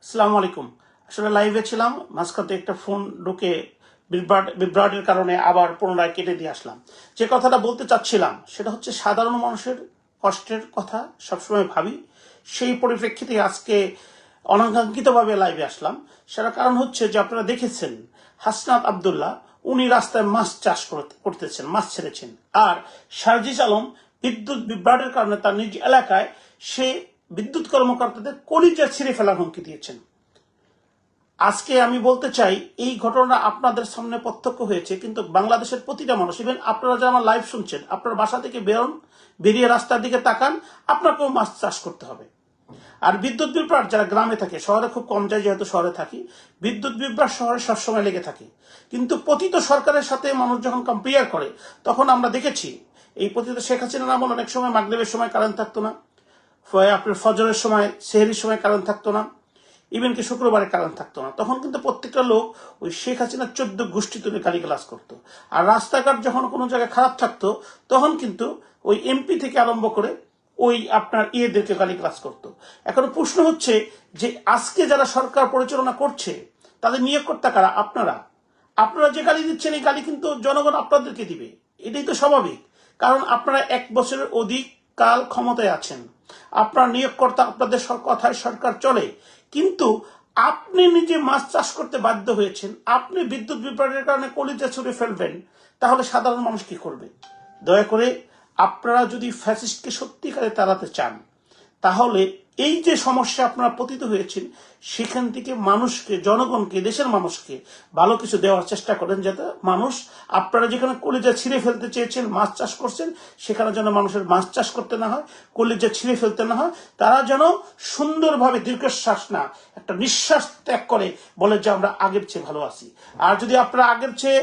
আসসালামু আলাইকুম। আসলে লাইভে ছিলাম, মাঝখানে একটা ফোন ঢুকে বিভ্রাট, বিভ্রাটের কারণে আবার পুনরায় কেটে দিয়ে আসলাম। যে কথাটা বলতে চাচ্ছিলাম, সেটা হচ্ছে সাধারণ মানুষের কষ্টের কথা সবসময় ভাবি। সেই পরিপ্রেক্ষিতে আজকে অনাকাঙ্ক্ষিতভাবে লাইভে আসলাম। সেটা কারণ হচ্ছে যে আপনারা দেখেছেন, হাসনাত আবদুল্লাহ, উনি রাস্তায় মাছ চাষ করতে- করতেছেন, মাছ ছেড়েছেন। আর সার্জিস আলম বিদ্যুৎ বিভ্রাটের কারণে তার নিজ এলাকায় সে বিদ্যুৎ কর্মকর্তাদের কলিজা ছিঁড়ে ফেলার হুমকি দিয়েছেন। আজকে আমি বলতে চাই, এই ঘটনা আপনাদের সামনে প্রত্যক্ষ হয়েছে, কিন্তু বাংলাদেশের প্রতিটা মানুষ, ইভেন আপনারা যারা আমার লাইভ শুনছেন, আপনার বাসা থেকে বেরোন, বেরিয়ে রাস্তার দিকে তাকান, আপনাকেও মাছ চাষ করতে হবে। আর বিদ্যুৎ বিভ্রাট যারা গ্রামে থাকে, শহরে খুব কম যায়, যেহেতু শহরে থাকি, বিদ্যুৎ বিভ্রাট শহরে সবসময় লেগে থাকে। কিন্তু পতিত সরকারের সাথে মানুষ যখন কম্পেয়ার করে, তখন আমরা দেখেছি, এই পতিত শেখ হাসিনার আমল অনেক সময় মাগদেবের সময় কারেন্ট থাকতো না। আপনার ফজরের সময়, সেহেরির সময় কারণ থাকতো না ইভেন কি শুক্রবারে কারেন্ট থাকতো না। তখন কিন্তু প্রত্যেকটা লোক ওই শেখ হাসিনার চোদ্দ গোষ্ঠী তুলে ক্লাস করতো। আর রাস্তাঘাট যখন কোনো জায়গায় খারাপ থাকতো, তখন কিন্তু ওই এমপি থেকে আরম্ভ করে ওই আপনার ইয়েদেরকে ক্লাস করতো। এখন প্রশ্ন হচ্ছে যে আজকে যারা সরকার পরিচালনা করছে, তাদের নিয়োগকর্তা কারা? আপনারা? আপনারা যে গালি দিচ্ছেন, এই গালি কিন্তু জনগণ আপনাদেরকে দিবে। এটাই তো স্বাভাবিক। কারণ আপনারা এক বছরের অধিক কাল ক্ষমতায় আছেন। আপনার নিয়োগকর্তা আপনাদের কথায় সরকার চলে। কিন্তু আপনি নিজে মাছ চাষ করতে বাধ্য হয়েছেন। আপনি বিদ্যুৎ বিপদের কারণে কলিতে ছুড়ে ফেলবেন। তাহলে সাধারণ মানুষ কি করবে? দয়া করে আপনারা যদি ফ্যাসিস্টকে সত্যিকারে তাড়াতে চান, তাহলে এই যে সমস্যা আপনারা পতিত হয়েছেন, সেখান থেকে মানুষকে, জনগণকে, দেশের মানুষকে ভালো কিছু দেওয়ার চেষ্টা করেন যাতে মানুষ, আপনারা যেখানে কলিজা ছিঁড়ে ফেলতে চেয়েছেন, মাছ চাষ করছেন, সেখানে যেন মানুষের মাছ চাষ করতে না হয়, কলিজা ছিঁড়ে ফেলতে না হয়, তারা যেন সুন্দরভাবে দীর্ঘশ্বাস না, একটা নিঃশ্বাস ত্যাগ করে বলে যে আমরা আগের চেয়ে ভালো আছি। আর যদি আপনারা আগের চেয়ে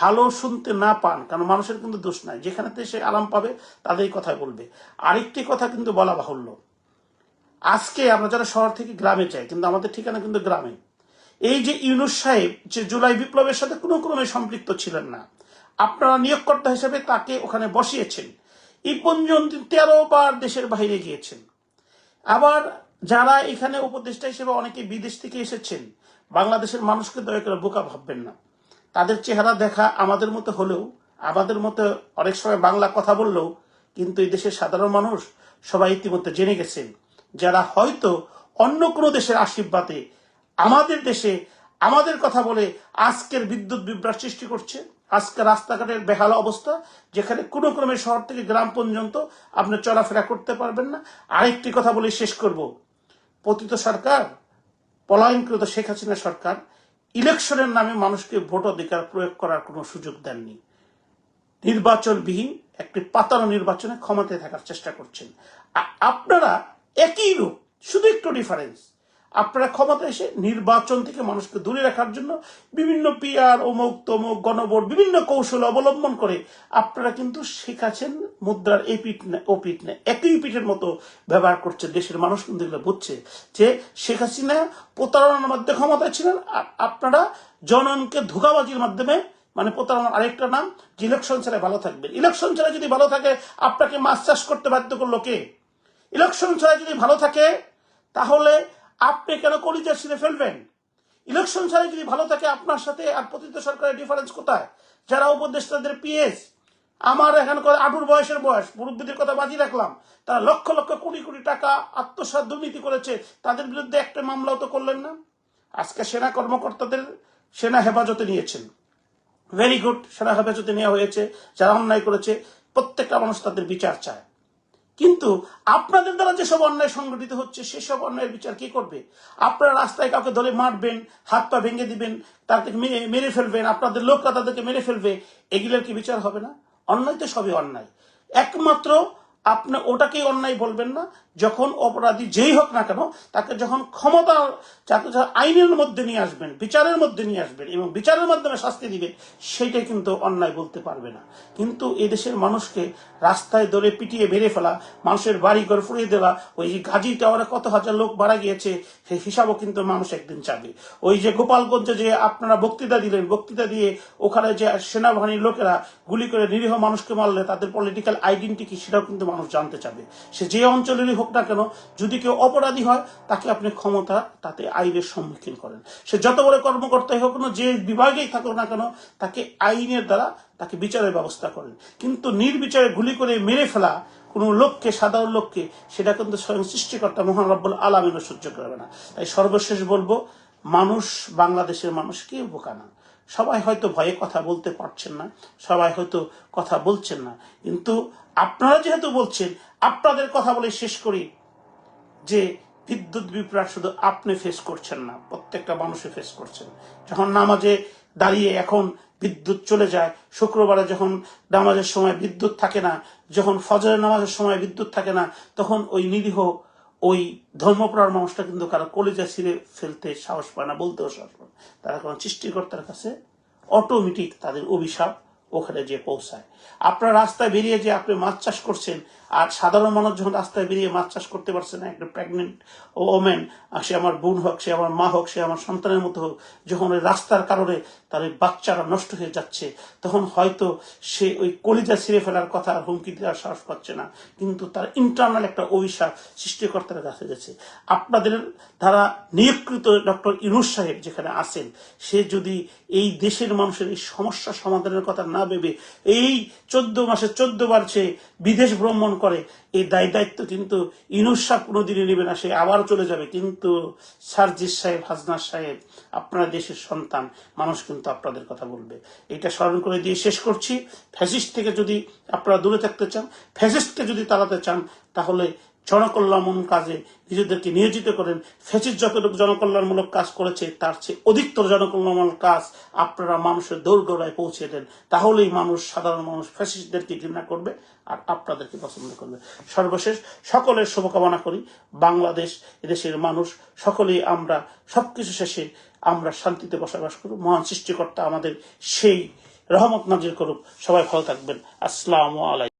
ভালো শুনতে না পান, কারণ মানুষের কিন্তু দোষ নাই, যেখানেতে সে আরাম পাবে তাদেরই কথা বলবে। আরেকটি কথা কিন্তু বলা বাহুল্য আজকে আমরা যারা শহর থেকে গ্রামে চাই কিন্তু আমাদের ঠিকানা কিন্তু গ্রামে। এই যে ইউনুস সাহেব যে জুলাই বিপ্লবের সাথে কোনো ক্রমে সম্পৃক্ত ছিলেন না, আপনারা নিয়োগকর্তা হিসেবে তাকে ওখানে বসিয়েছেন। এই পর্যন্ত তেরো বার দেশের বাইরে গিয়েছেন। আবার যারা এখানে উপদেষ্টা হিসেবে অনেকে বিদেশ থেকে এসেছেন, বাংলাদেশের মানুষকে দয়া করে বোকা ভাববেন না। তাদের চেহারা দেখা আমাদের মতো হলেও, আমাদের মতো অনেক সময় বাংলা কথা বললেও, কিন্তু এই দেশের সাধারণ মানুষ সবাই ইতিমধ্যে জেনে গেছেন। যারা হয়তো অন্য কোনো দেশের আশীর্বাদে আমাদের দেশে আমাদের কথা বলে আজকের বিদ্যুৎ বিভ্রাট সৃষ্টি করছে, আজকে রাস্তাঘাটের বেহাল অবস্থা, যেখানে কোনো ক্রমে শহর থেকে গ্রাম পর্যন্ত আপনি চলাফেরা করতে পারবেন না। আরেকটি কথা বলে শেষ করব। পতিত সরকার, পলায়নকৃত শেখ হাসিনা সরকার ইলেকশনের নামে মানুষকে ভোট অধিকার প্রয়োগ করার কোনো সুযোগ দেননি। নির্বাচনবিহীন একটি পাতানো নির্বাচনে ক্ষমতায় থাকার চেষ্টা করছেন। আপনারা একই রূপ, শুধু একটু ডিফারেন্স আপনারা ক্ষমতা এসে নির্বাচন থেকে মানুষকে দূরে রাখার জন্য বিভিন্ন পিআর অমুক তমুক, গণভোট, বিভিন্ন কৌশল অবলম্বন করে আপনারা কিন্তু শেখাচ্ছেন মুদ্রার এই পিঠ না, ও পিঠ না। একই পিঠের মতো ব্যবহার করছে দেশের মানুষ কিন্তু এগুলো বুঝছে যে শেখ হাসিনা প্রতারণার মধ্যে ক্ষমতায় ছিলেন আর আপনারা জননকে ধোকাবাজির মাধ্যমে মানে প্রতারণার আরেকটা নাম, যে ইলেকশন ছাড়া ভালো থাকবেন। ইলেকশন ছাড়া যদি ভালো থাকে, আপনাকে মাছ চাষ করতে বাধ্য করল কে? ইলেকশন ছাড়া যদি ভালো থাকে, তাহলে আপনি কেন কলিজা ছিঁড়ে ফেলবেন? ইলেকশন ছাড়া যদি ভালো থাকে আপনার সাথে আর পতিত সরকারের ডিফারেন্স কোথায়? যারা উপদেষ্টাদের পিএস আমার এখানকার আটুর বয়সের বয়স, মুরব্বীদের কথা বাজি রাখলাম, তারা লক্ষ লক্ষ কোটি কোটি টাকা আত্মসাৎ দুর্নীতি করেছে, তাদের বিরুদ্ধে একটা মামলাও তো করলেন না। আজকে সেনা কর্মকর্তাদের সেনা হেফাজতে নিয়েছেন। ভেরি গুড সেনা হেফাজতে নেওয়া হয়েছে, যারা অন্যায় করেছে, প্রত্যেকটা মানুষ তাদের বিচার চায়। কিন্তু আপনাদের দ্বারা যেসব অন্যায় সংগঠিত হচ্ছে, সেসব অন্যায়ের বিচার কি করবে? আপনারা রাস্তায় কাউকে ধরে মারবেন, হাত পা ভেঙে দিবেন তাদেরকে মেরে ফেলবেন, আপনাদের লোকরা তাদেরকে মেরে ফেলবে, এগুলোর কি বিচার হবে না? অন্যায় তো সবই অন্যায়। একমাত্র আপনি ওটাকেই অন্যায় বলবেন না যখন অপরাধী যেই হোক না কেন, তাকে যখন ক্ষমতা যখন আইনের মধ্যে নিয়ে আসবেন, বিচারের মধ্যে নিয়ে আসবেন এবং বিচারের মাধ্যমে শাস্তি দিবেন সেইটাই কিন্তু অন্যায় বলতে পারবে না। কিন্তু এদেশের মানুষকে রাস্তায় দৌড়ে পিটিয়ে মেরে ফেলা, মানুষের বাড়ি ঘর ফুরিয়ে দেওয়া, ওই যে গাজী টাওয়ারে কত হাজার লোক মারা গিয়েছে, সেই হিসাবও কিন্তু মানুষ একদিন চাবে। ওই যে গোপালগঞ্জে যে আপনারা বক্তৃতা দিলেন, বক্তৃতা দিয়ে ওখানে যে সেনাবাহিনীর লোকেরা গুলি করে নিরীহ মানুষকে মারলে, তাদের পলিটিক্যাল আইডেন্টি কি সেটাও কিন্তু মানুষ জানতে চাবে। সে যে অঞ্চলেরই হোক হোক না কেন, যদি কেউ অপরাধী হয়, তাকে আপনি ক্ষমতা তাতে আইনের সম্মুখীন করেন। সে যত বড় কর্মকর্তাই হোক না, যে বিভাগেই থাকুক না কেন, তাকে আইনের দ্বারা তাকে বিচারের ব্যবস্থা করেন। কিন্তু নির্বিচারে গুলি করে মেরে ফেলা কোনো লোককে, সাধারণ লোককে, সেটা কিন্তু স্বয়ং সৃষ্টিকর্তা মহান রব্বুল আলমিনও সহ্য করবে না। তাই সর্বশেষ বলব, মানুষ বাংলাদেশের মানুষ কেউ বোকা না। সবাই হয়তো ভয়ে কথা বলতে পারছেন না, সবাই হয়তো কথা বলছেন না, কিন্তু আপনারা যেহেতু বলছেন আপনাদের কথা বলে শেষ করি যে বিদ্যুৎ বিভ্রাট শুধু আপনি ফেস করছেন না, প্রত্যেকটা মানুষে ফেস করছেন। যখন নামাজে দাঁড়িয়ে এখন বিদ্যুৎ চলে যায়, শুক্রবারে যখন নামাজের সময় বিদ্যুৎ থাকে না, যখন ফজরের নামাজের সময় বিদ্যুৎ থাকে না, তখন ওই নিরীহ, ওই ধর্মপ্রাণ মানুষটা কিন্তু কারও কলেজা ছিঁড়ে ফেলতে সাহস পায় না, বলতেও সাহস পায় তারা কোনো সৃষ্টিকর্তার কাছে অটোমেটিক তাদের অভিশাপ ওখানে যে পৌঁছায়। আপনার রাস্তায় বেরিয়ে যে আপনি মাছ চাষ করছেন, আর সাধারণ মানুষ যখন রাস্তায় বেরিয়ে মাছ চাষ করতে পারছে না একটা প্রেগনেন্ট ওমেন সে আমার বোন হোক, সে আমার মা হোক, সে আমার সন্তানের মতো হোক, যখন ওই রাস্তার কারণে তার ওই বাচ্চারা নষ্ট হয়ে যাচ্ছে, তখন হয়তো সে ওই কলিজা ছিঁড়ে ফেলার কথা হুমকি দেওয়ার সাহস পাচ্ছে না। কিন্তু তার ইন্টারনাল একটা অভিশাপ সৃষ্টিকর্তার কাছে গেছে। আপনাদের দ্বারা নিয়োগকৃত ডক্টর ইনুস সাহেব যেখানে আছেন, সে যদি এই দেশের মানুষের এই সমস্যা সমাধানের কথা না ভেবে এই চোদ্দ মাসে চোদ্দ বার সে বিদেশ ভ্রমণ করে, এই দায় দায়িত্ব কিন্তু ইনুস কোনোদিনই নেবে না, সে আবার চলে যাবে। কিন্তু সার্জিস সাহেব, হাজনার সাহেব, আপনারা দেশের সন্তান, মানুষ কিন্তু আপনাদের কথা বলবে। এটা স্মরণ করে দিয়ে শেষ করছি। ফ্যাসিস্ট থেকে যদি আপনারা দূরে থাকতে চান, ফ্যাসিস্টকে যদি তাড়াতে চান, তাহলে জনকল্যাণমূলক কাজে নিজেদেরকে নিয়োজিত করেন। ফেসিস যতটুকু জনকল্যাণমূলক কাজ করেছে, তার চেয়ে অধিকতর জনকল্যাণমূলক কাজ আপনারা মানুষের দৌড়গোড়ায় পৌঁছে দেন। তাহলেই মানুষ, সাধারণ মানুষ ফ্যাসিস্টদেরকে ঘৃণা করবে আর আপনাদেরকে পছন্দ করবে। সর্বশেষ, সকলের শুভকামনা করি। বাংলাদেশ, এদেশের মানুষ, সকলেই আমরা, সবকিছু শেষে আমরা শান্তিতে বসবাস করব মহান সৃষ্টিকর্তা আমাদের সেই রহমত নাজির করুক। সবাই ভালো থাকবেন। আসসালামু আলাইকুম।